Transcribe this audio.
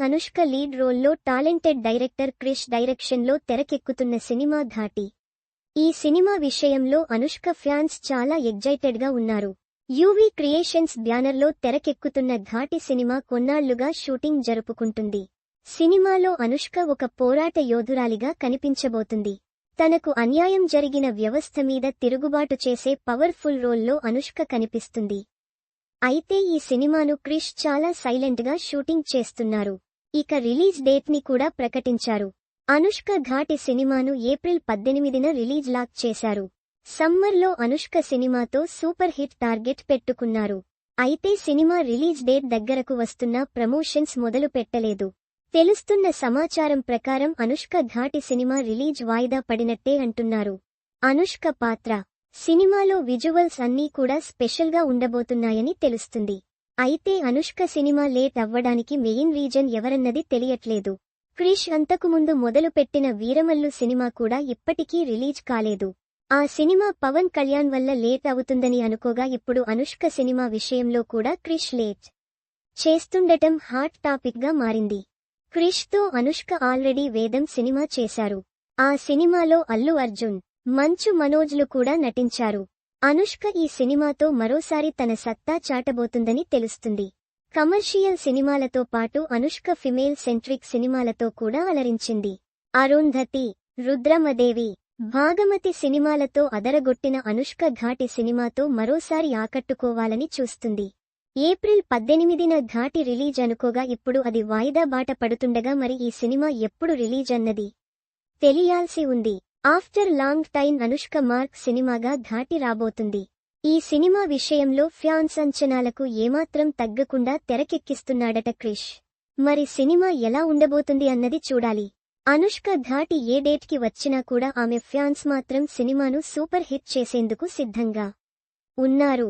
Anushka lead రోల్లో talented director Krish డైరెక్షన్లో తెరకెక్కుతున్న సినిమా ఘాటి ఈ సినిమా విషయంలో అనుష్క ఫ్యాన్స్ చాలా ఎగ్జైటెడ్గా ఉన్నారు. యూవీ క్రియేషన్స్ బ్యానర్లో తెరకెక్కుతున్న ఘాటి సినిమా కొన్నాళ్ళుగా షూటింగ్ జరుపుకుంటుంది. సినిమాలో అనుష్క ఒక పోరాట యోధురాలిగా కనిపించబోతుంది. తనకు అన్యాయం జరిగిన వ్యవస్థ మీద తిరుగుబాటు చేసే పవర్ఫుల్ రోల్లో అనుష్క కనిపిస్తుంది. అయితే ఈ సినిమాను క్రిష్ చాలా సైలెంట్గా షూటింగ్ చేస్తున్నారు. ఇక రిలీజ్ డేట్ని కూడా ప్రకటించారు. అనుష్క ఘాటి సినిమాను ఏప్రిల్ పద్దెనిమిదిన రిలీజ్ లాక్ చేశారు. సమ్మర్లో అనుష్క సినిమాతో సూపర్ హిట్ టార్గెట్ పెట్టుకున్నారు. అయితే సినిమా రిలీజ్ డేట్ దగ్గరకు వస్తున్న ప్రమోషన్స్ మొదలు పెట్టలేదు. తెలుస్తున్న సమాచారం ప్రకారం అనుష్క ఘాటి సినిమా రిలీజ్ వాయిదా పడినట్టే అంటున్నారు. అనుష్క పాత్ర సినిమాలో విజువల్స్ అన్నీ కూడా స్పెషల్గా ఉండబోతున్నాయని తెలుస్తుంది. అయితే అనుష్క సినిమా లేట్ అవ్వడానికి మెయిన్ రీజన్ ఎవరన్నది తెలియట్లేదు. క్రిష్ అంతకుముందు మొదలుపెట్టిన వీరమల్లు సినిమా కూడా ఇప్పటికీ రిలీజ్ కాలేదు. ఆ సినిమా పవన్ కళ్యాణ్ వల్ల లేట్ అవుతుందని అనుకోగా ఇప్పుడు అనుష్క సినిమా విషయంలో కూడా క్రిష్ లేట్ చేస్తుండటం హాట్ టాపిక్గా మారింది. క్రిష్తో అనుష్క ఆల్రెడీ వేదం సినిమా చేశారు. ఆ సినిమాలో అల్లు అర్జున్ మంచు మనోజ్లు కూడా నటించారు. అనుష్క ఈ సినిమాతో మరోసారి తన సత్తా చాటబోతుందని తెలుస్తుంది. కమర్షియల్ సినిమాలతో పాటు అనుష్క ఫిమేల్ సెంట్రిక్ సినిమాలతో కూడా అలరించింది. అరుంధతి రుద్రమదేవి భాగమతి సినిమాలతో అదరగొట్టిన అనుష్క ఘాటి సినిమాతో మరోసారి ఆకట్టుకోవాలని చూస్తుంది. ఏప్రిల్ పద్దెనిమిదిన ఘాటి రిలీజ్ అనుకోగా ఇప్పుడు అది వాయిదా బాట పడుతుండగా మరి ఈ సినిమా ఎప్పుడు రిలీజ్ అన్నది తెలియాల్సి ఉంది. After long time Anushka mark సినిమాగా ఘాటి రాబోతుంది. ఈ సినిమా విషయంలో ఫ్యాన్స్ అంచనాలకు ఏమాత్రం తగ్గకుండా తెరకెక్కిస్తున్నాడట క్రిష్. మరి సినిమా ఎలా ఉండబోతుంది అన్నది చూడాలి. అనుష్క ఘాటి ఏ డేట్కి వచ్చినా కూడా ఆమె ఫ్యాన్స్ మాత్రం సినిమాను సూపర్ హిట్ చేసేందుకు సిద్ధంగా ఉన్నారు.